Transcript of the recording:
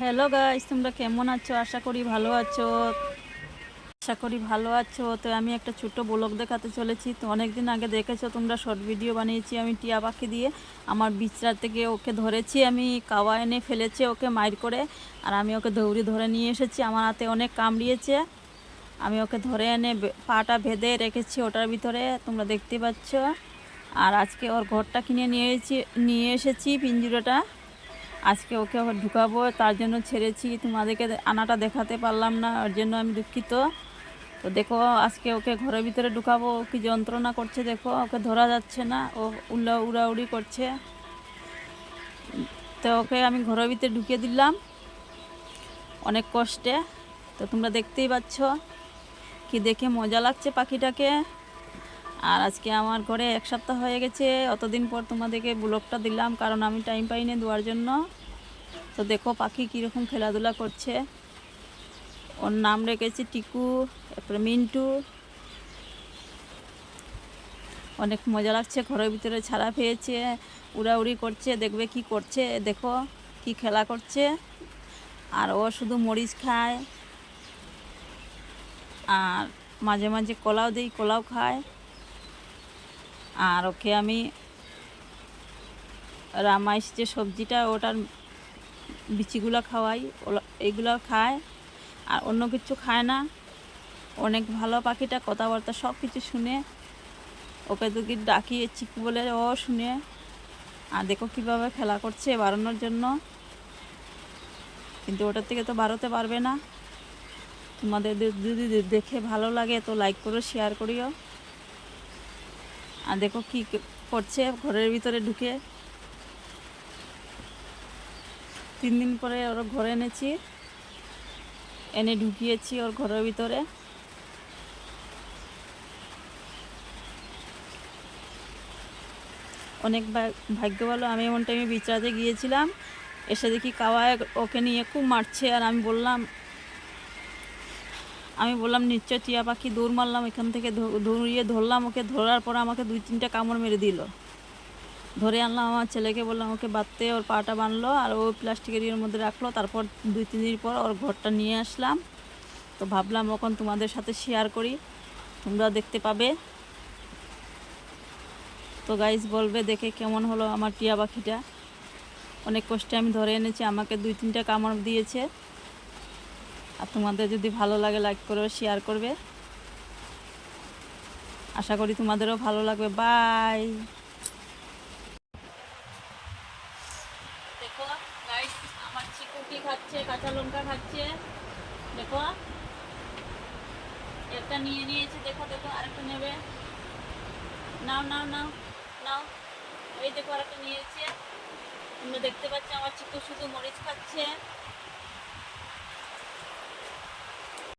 Hello guys তোমরা কেমন আছো? আশা করি ভালো আছো। আশা করি ভালো আছো। তো আমি একটা ছোট্ট ব্লগ দেখাতে চলেছি। তো অনেক দিন আগে দেখেছ, তোমরা শর্ট ভিডিও বানিয়েছি আমি টিয়া পাখি দিয়ে। আমার বিচরা থেকে ওকে ধরেছি, আমি কাওয়া এনে ফেলেছে ওকে মাইর করে। আর আমি ওকে দৌড়ি ধরে নিয়ে এসেছি, আমার হাতে অনেক কামড়িয়েছে। আমি ওকে ধরে এনে পাটা ভেদে রেখেছি ওটার ভিতরে, তোমরা দেখতে পাচ্ছ। আর আজকে ওর ঘরটা কিনে নিয়ে নিয়ে এসেছি পিঞ্জুরোটা। আজকে ওকে ঢুকাবো, তার জন্য ছেড়েছি। তোমাদেরকে আনাটা দেখাতে পারলাম না, ওর জন্য আমি দুঃখিত। তো দেখো, আজকে ওকে ঘরের ভিতরে ঢুকাবো, ও কি যন্ত্রণা করছে দেখো, ওকে ধরা যাচ্ছে না, ও উল্লা উড়াউড়ি করছে। তো ওকে আমি ঘরের ভিতরে ঢুকিয়ে দিলাম, অনেক কষ্টে। তো তোমরা দেখতেই পাচ্ছ, কি দেখে মজা লাগছে পাখিটাকে। আর আজকে আমার ঘরে এক সপ্তাহ হয়ে গেছে, অতদিন পর তোমাদেরকে ব্লগটা দিলাম, কারণ আমি টাইম পাইনি দেওয়ার জন্য। তো দেখো পাখি কীরকম খেলাধুলা করছে। ওর নাম রেখেছি টিকু তারপরে মিন্টু। অনেক মজা লাগছে, ঘরের ভিতরে ছাড়া পেয়েছে, উড়াউড়ি করছে, দেখবে কি করছে, দেখো কি খেলা করছে। আর ও শুধু মরিচ খায়, আর মাঝে মাঝে কলাও দিই, কলাও খায়। আর ওকে আমি রামাইশ যে সবজিটা ওটার বিচিগুলো খাওয়াই এইগুলো খায়, আর অন্য কিছু খায় না। অনেক ভালো পাখিটা কথাবার্তা সব কিছু শুনে, ওকে যদি ডাকি চিকু বলে ও শুনে। আর দেখো কীভাবে খেলা করছে বাড়ানোর জন্য। কিন্তু ওটার থেকে তো বাড়াতে পারবে না। তোমাদের যদি দেখে ভালো লাগে তো লাইক করো শেয়ার করিও। আর দেখো কি করছে, ঘরের ভিতরে ঢুকে। তিন দিন পরে ওর ঘরে এনেছি। এনে ঢুকিয়েছি ওর ঘরের ভিতরে। অনেক ভাগ্য ভালো আমি এমন টাইমে বিচারাতে গিয়েছিলাম। এসে দেখি কাওয়ায় ওকে নিয়ে খুব মারছে। আর আমি বললাম আমি বললাম, নিশ্চয় টিয়া পাখি দৌড় মারলাম, এখান থেকে দৌড়িয়ে ধরলাম ওকে, ধরার পর আমাকে দুই তিনটা কামড় মেরে দিল। ধরে আনলাম আমার ছেলেকে, বললাম, ওকে বাঁধতে ওর পাটা বানলো আর ও প্লাস্টিকের ইয়ের মধ্যে রাখল, তারপর দুই তিন দিন পর ওর ঘরটা নিয়ে আসলাম। তো ভাবলাম ওখন তোমাদের সাথে শেয়ার করি, তোমরা দেখতে পাবে। তো গাইজ বলবে, দেখে কেমন হলো আমার টিয়া পাখিটা? অনেক কষ্টে আমি ধরে এনেছি, আমাকে দুই তিনটা কামড় দিয়েছে। আর তোমাদের যদি ভালো লাগে লাইক করবে শেয়ার করবে। আশা করি তোমাদেরও ভালো লাগবে। বাই দেখো আমার চিকু কি খাচ্ছে, কাঁচা লঙ্কা খাচ্ছে। দেখো নিয়ে নিয়েছে। দেখো দেখো, আরেকটা নেবে। নাও নাও নাও নাও। দেখো, আরেকটা নিয়েছে। দেখতে পাচ্ছ, আমার চিকু শুধু মরিচ খাচ্ছে।